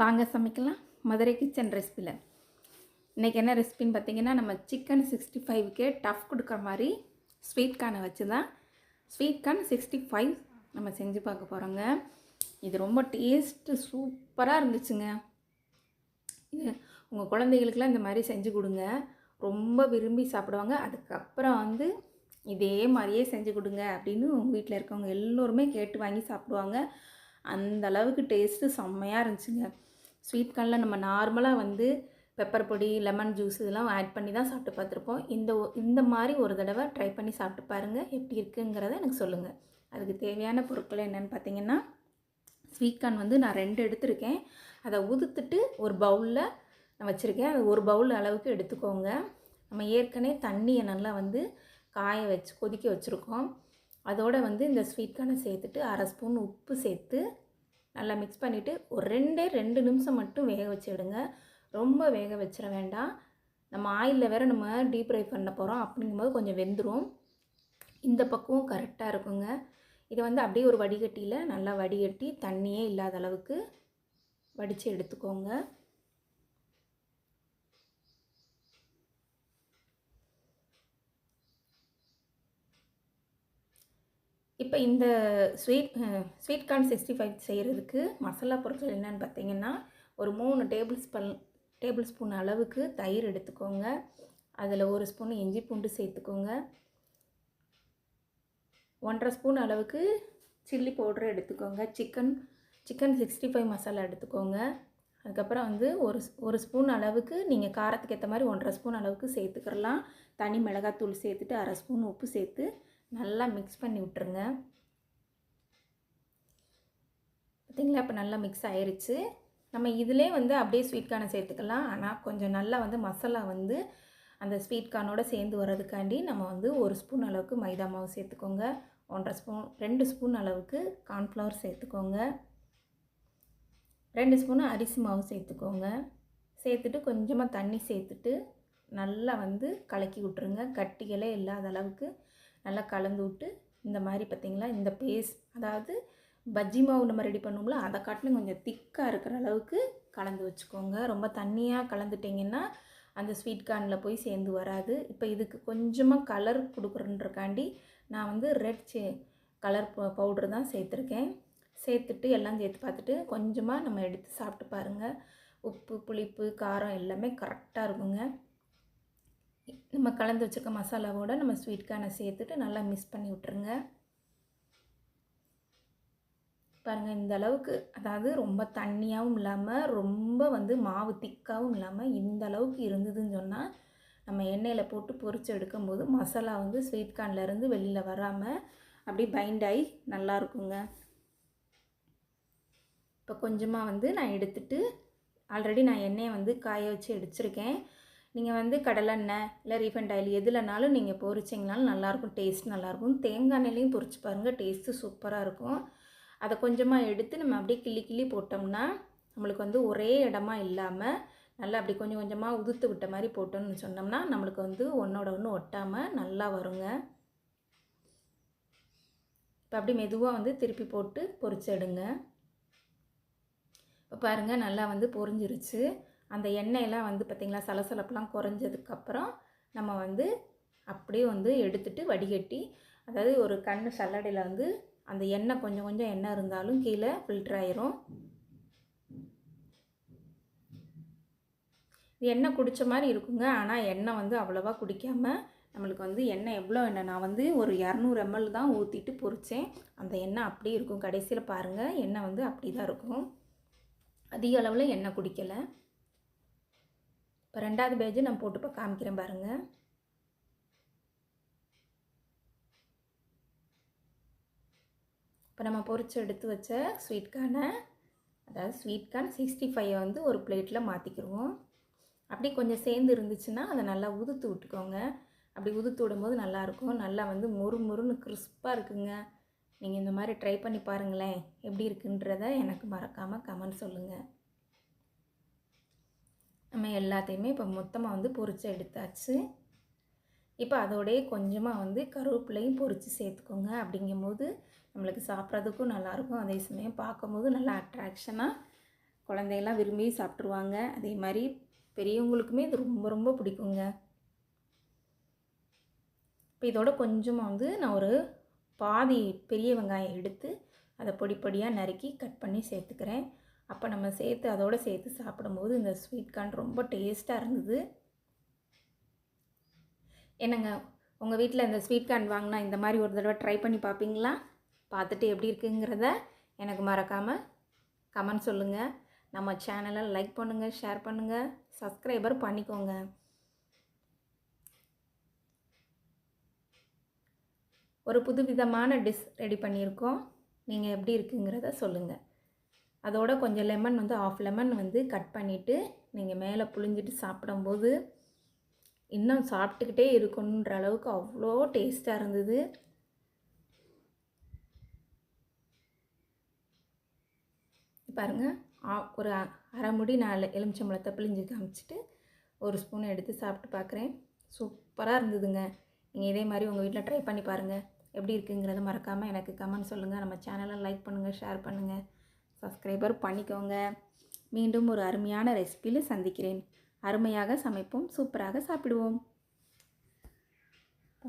வாங்க சமைக்கலாம். மதுரை கிச்சன் ரெசிபியில். இன்றைக்கி என்ன ரெசிபின்னு பார்த்தீங்கன்னா நம்ம சிக்கன் சிக்ஸ்டி ஃபைவ்க்கே டஃப் கொடுக்குற மாதிரி ஸ்வீட் கார்னை வச்சு தான் ஸ்வீட் கார்ன் சிக்ஸ்டி ஃபைவ் நம்ம செஞ்சு பார்க்க போகிறோங்க இது ரொம்ப டேஸ்ட்டு சூப்பராக இருந்துச்சுங்க. இது உங்கள் குழந்தைகளுக்கெலாம் இந்த மாதிரி செஞ்சு கொடுங்க. ரொம்ப விரும்பி சாப்பிடுவாங்க. அதுக்கப்புறம் வந்து இதே மாதிரியே செஞ்சு கொடுங்க அப்படின்னு உங்கள் வீட்டில் இருக்கவங்க எல்லோருமே கேட்டு வாங்கி சாப்பிடுவாங்க. அந்த அளவுக்கு டேஸ்ட்டு செம்மையாக இருந்துச்சுங்க. ஸ்வீட் கார்னில் நம்ம நார்மலாக வந்து பெப்பர் பொடி லெமன் ஜூஸ் இதெல்லாம் ஆட் பண்ணி தான் சாப்பிட்டு பார்த்துருப்போம். இந்த ஒ- இந்த மாதிரி ஒரு தடவை ட்ரை பண்ணி சாப்பிட்டு பாருங்கள் எப்படி இருக்குங்கிறத எனக்கு சொல்லுங்கள் அதுக்கு தேவையான பொருட்கள் என்னென்னு பார்த்தீங்கன்னா ஸ்வீட் கார்ன் வந்து நான் ரெண்டு எடுத்திருக்கேன். அதை உதுத்துட்டு ஒரு பவுலில் நான் வச்சுருக்கேன். அது ஒரு பவுல் அளவுக்கு எடுத்துக்கோங்க. நம்ம ஏற்கனவே தண்ணியை நல்லா வந்து காய வச்சு கொதிக்க வச்சுருக்கோம். அதோடு வந்து இந்த ஸ்வீட் கார்னை சேர்த்துட்டு அரை ஸ்பூன் உப்பு சேர்த்து நல்லா மிக்ஸ் பண்ணிவிட்டு ஒரு ரெண்டே ரெண்டு நிமிஷம் மட்டும் வேக வச்சுடுங்க ரொம்ப வேக வச்சிட வேண்டாம். நம்ம ஆயிலில் வேறு நம்ம டீப் ஃப்ரை பண்ண போகிறோம் அப்படிங்கும்போது கொஞ்சம் வெந்துடும் இந்த பக்கமும் கரெக்டாக இருக்குங்க. இதை வந்து அப்படியே ஒரு வடிகட்டியில் நல்லா வடிகட்டி தண்ணியே இல்லாத அளவுக்கு வடித்து எடுத்துக்கோங்க. இப்போ இந்த sweet sweet corn sixty five செய்கிறதுக்கு மசாலா பொருட்கள் என்னென்னு பார்த்தீங்கன்னா ஒரு மூணு டேபிள் ஸ்பல் டேபிள் ஸ்பூன் அளவுக்கு தயிர் எடுத்துக்கோங்க. அதில் ஒரு ஸ்பூன் இஞ்சி பூண்டு சேர்த்துக்கோங்க. ஒன்றரை ஸ்பூன் அளவுக்கு சில்லி பவுடர் எடுத்துக்கோங்க. சிக்கன் சிக்கன் சிக்ஸ்டி ஃபைவ் மசாலா எடுத்துக்கோங்க. அதுக்கப்புறம் வந்து ஒரு ஒரு ஸ்பூன் அளவுக்கு நீங்கள் காரத்துக்கு ஏற்ற மாதிரி ஒன்றரை ஸ்பூன் அளவுக்கு சேர்த்துக்கிறலாம் தனி மிளகாத்தூள் சேர்த்துட்டு அரை ஸ்பூன் உப்பு சேர்த்து நல்லா மிக்ஸ் பண்ணி விட்டுருங்க. பார்த்திங்களா இப்போ நல்லா மிக்ஸ் ஆயிடுச்சு நம்ம இதிலே வந்து அப்படியே ஸ்வீட் கார்னை சேர்த்துக்கலாம். ஆனால் கொஞ்சம் நல்லா வந்து மசாலா வந்து அந்த ஸ்வீட் கார்னோட சேர்ந்து வர்றதுக்காண்டி நம்ம வந்து ஒரு ஸ்பூன் அளவுக்கு மைதா மாவு சேர்த்துக்கோங்க. ஒன்றரை ஸ்பூன் ரெண்டு ஸ்பூன் அளவுக்கு கார்ன்ஃப்ளவர் சேர்த்துக்கோங்க. ரெண்டு ஸ்பூன் அரிசி மாவு சேர்த்துக்கோங்க. சேர்த்துட்டு கொஞ்சமாக தண்ணி சேர்த்துட்டு நல்லா வந்து கலக்கி விட்ருங்க கட்டிகளே இல்லாத அளவுக்கு நல்லா கலந்து விட்டு இந்த மாதிரி பார்த்திங்களா இந்த பேஸ்ட் அதாவது பஜ்ஜி மாவு நம்ம ரெடி பண்ணுவோம்ல அதை காட்டிலும் கொஞ்சம் திக்காக இருக்கிற அளவுக்கு கலந்து வச்சுக்கோங்க. ரொம்ப தண்ணியாக கலந்துட்டிங்கன்னா அந்த ஸ்வீட் கார்னில் போய் சேர்ந்து வராது. இப்போ இதுக்கு கொஞ்சமாக கலர் கொடுக்குறன்றக்காண்டி நான் வந்து ரெட் சே கலர் பவுட்ரு தான் சேர்த்துருக்கேன். சேர்த்துட்டு எல்லாம் சேர்த்து பார்த்துட்டு கொஞ்சமாக நம்ம எடுத்து சாப்பிட்டு பாருங்கள் உப்பு புளிப்பு காரம் எல்லாமே கரெக்டாக இருக்குங்க. நம்ம கலந்து வச்சுருக்க மசாலாவோட நம்ம ஸ்வீட் கார்னை சேர்த்துட்டு நல்லா மிக்ஸ் பண்ணி விட்டுருங்க. பாருங்கள் இந்த அளவுக்கு அதாவது ரொம்ப தண்ணியாகவும் இல்லாமல் ரொம்ப வந்து மாவு திக்காகவும் இல்லாமல் இந்த அளவுக்கு இருந்ததுன்னு சொன்னால் நம்ம எண்ணெயில் போட்டு பொறிச்சு எடுக்கும்போது மசாலா வந்து ஸ்வீட் கார்ன்ல இருந்து வெளியில் வராமல் அப்படியே பைண்ட் ஆகி நல்லா இருக்குங்க. இப்போ கொஞ்சமாக வந்து நான் எடுத்துட்டு ஆல்ரெடி நான் எண்ணெயை வந்து காய வச்சு எடுத்திருக்கேன். நீங்கள் வந்து கடலெண்ணெய் இல்லை ரீஃபண்ட் ஆயில் எதுலனாலும் நீங்கள் பொரிச்சிங்கனாலும் நல்லாயிருக்கும். டேஸ்ட் நல்லாயிருக்கும். தேங்காய் எண்ணெயிலையும் பொரிச்சு பாருங்கள் டேஸ்ட்டு சூப்பராக இருக்கும். அதை கொஞ்சமாக எடுத்து நம்ம அப்படியே கிள்ளி கிள்ளி போட்டோம்னா நம்மளுக்கு வந்து ஒரே இடமா இல்லாமல் நல்லா அப்படி கொஞ்சம் கொஞ்சமாக உதுத்து விட்ட மாதிரி போட்டோம்னு சொன்னோம்னா நம்மளுக்கு வந்து ஒன்றோட ஒன்று ஒட்டாமல் நல்லா வருங்க. இப்போ அப்படி மெதுவாக வந்து திருப்பி போட்டு பொரிச்சு எடுங்க. இப்போ பாருங்கள் நல்லா வந்து பொரிஞ்சிருச்சு. அந்த எண்ணெயெல்லாம் வந்து பார்த்திங்களா சலசலப்பெலாம் குறைஞ்சதுக்கப்புறம் நம்ம வந்து அப்படியே வந்து எடுத்துட்டு வடிகட்டி அதாவது ஒரு கண் சல்லடையில் வந்து அந்த எண்ணெய் கொஞ்சம் கொஞ்சம் எண்ணெய் இருந்தாலும் கீழே ஃபில்டர் ஆயிரும். இது எண்ணெய் குடித்த மாதிரி இருக்குங்க. ஆனால் எண்ணெய் வந்து அவ்வளோவா குடிக்காமல் நம்மளுக்கு வந்து எண்ணெய் எவ்வளோ எண்ணெய் நான் வந்து ஒரு இரநூறு எம்எல் தான் ஊற்றிட்டு பொரித்தேன் அந்த எண்ணெய் அப்படியே இருக்கும். கடைசியில் பாருங்கள் எண்ணெய் வந்து அப்படி தான் இருக்கும். அதிக அளவில் எண்ணெய் குடிக்கலை. இப்போ ரெண்டாவது பேஜ் நான் போட்டு இப்போ காமிக்கிறேன் பாருங்கள் இப்போ நம்ம பொறிச்சு எடுத்து வச்ச ஸ்வீட் கார்னை அதாவது ஸ்வீட் கார்ன் சிக்ஸ்டி ஃபைவை வந்து ஒரு பிளேட்டில் மாற்றிக்கிடுவோம் அப்படி கொஞ்சம் சேர்ந்து இருந்துச்சுன்னா அதை நல்லா உதுத்து விட்டுக்கோங்க. அப்படி உதுத்து விடும்போது நல்லாயிருக்கும். நல்லா வந்து மொறு மொறுன்னு கிறிஸ்பாக இருக்குங்க. நீங்கள் இந்த மாதிரி ட்ரை பண்ணி பாருங்களேன் எப்படி இருக்குன்றத எனக்கு மறக்காமல் கமெண்ட் சொல்லுங்கள் நம்ம எல்லாத்தையுமே இப்போ மொத்தமாக வந்து பொறிச்சு எடுத்தாச்சு. இப்போ அதோடய கொஞ்சமாக வந்து கருவேப்பிலையும் பொரித்து சேர்த்துக்கோங்க. அப்படிங்கும்போது நம்மளுக்கு சாப்பிட்றதுக்கும் நல்லாயிருக்கும். அதே சமயம் பார்க்கும்போது நல்லா அட்ராக்ஷனாக குழந்தையெல்லாம் விரும்பி சாப்பிட்ருவாங்க அதே மாதிரி பெரியவங்களுக்குமே இது ரொம்ப ரொம்ப பிடிக்குங்க. இப்போ இதோட கொஞ்சமாக வந்து நான் ஒரு பாதி பெரிய வெங்காயம் எடுத்து அதை பொடி பொடியாக நறுக்கி கட் பண்ணி சேர்த்துக்கிறேன். அப்போ நம்ம சேர்த்து அதோடு சேர்த்து சாப்பிடும்போது இந்த ஸ்வீட் கார்ன் ரொம்ப டேஸ்ட்டாக இருந்தது. என்னங்க உங்கள் வீட்டில் இந்த ஸ்வீட் கார்ன் வாங்கினா இந்த மாதிரி ஒரு தடவை ட்ரை பண்ணி பார்ப்பீங்களா பார்த்துட்டு எப்படி இருக்குங்கிறத எனக்கு மறக்காமல் கமெண்ட் சொல்லுங்கள் நம்ம சேனலை லைக் பண்ணுங்கள் ஷேர் பண்ணுங்கள் சப்ஸ்கிரைபர் பண்ணிக்கோங்க. ஒரு புதுவிதமான டிஷ் ரெடி பண்ணியிருக்கோம். நீங்கள் எப்படி இருக்குங்கிறத சொல்லுங்கள் அதோட கொஞ்சம் லெமன் வந்து ஆஃப் லெமன் வந்து கட் பண்ணிவிட்டு நீங்கள் மேலே புழிஞ்சிட்டு சாப்பிடும்போது இன்னும் சாப்பிட்டுக்கிட்டே இருக்கணுன்ற அளவுக்கு அவ்வளோ டேஸ்ட்டாக இருந்தது. பாருங்கள் ஒரு அரை முடி நாலு எலுமிச்சம்பழத்தை பிழிஞ்சு காமிச்சிட்டு ஒரு ஸ்பூன் எடுத்து சாப்பிட்டு பார்க்குறேன் சூப்பராக இருந்ததுங்க. நீங்கள் இதே மாதிரி உங்கள் வீட்டில் ட்ரை பண்ணி பாருங்கள் எப்படி இருக்குங்கிறத மறக்காமல் எனக்கு கமெண்ட் சொல்லுங்கள் நம்ம சேனலை லைக் பண்ணுங்கள் ஷேர் பண்ணுங்கள் சப்ஸ்கிரைபர் பண்ணிக்கோங்க. மீண்டும் ஒரு அருமையான ரெசிபியில் சந்திக்கிறேன். அருமையாக சமைப்போம். சூப்பராக சாப்பிடுவோம்.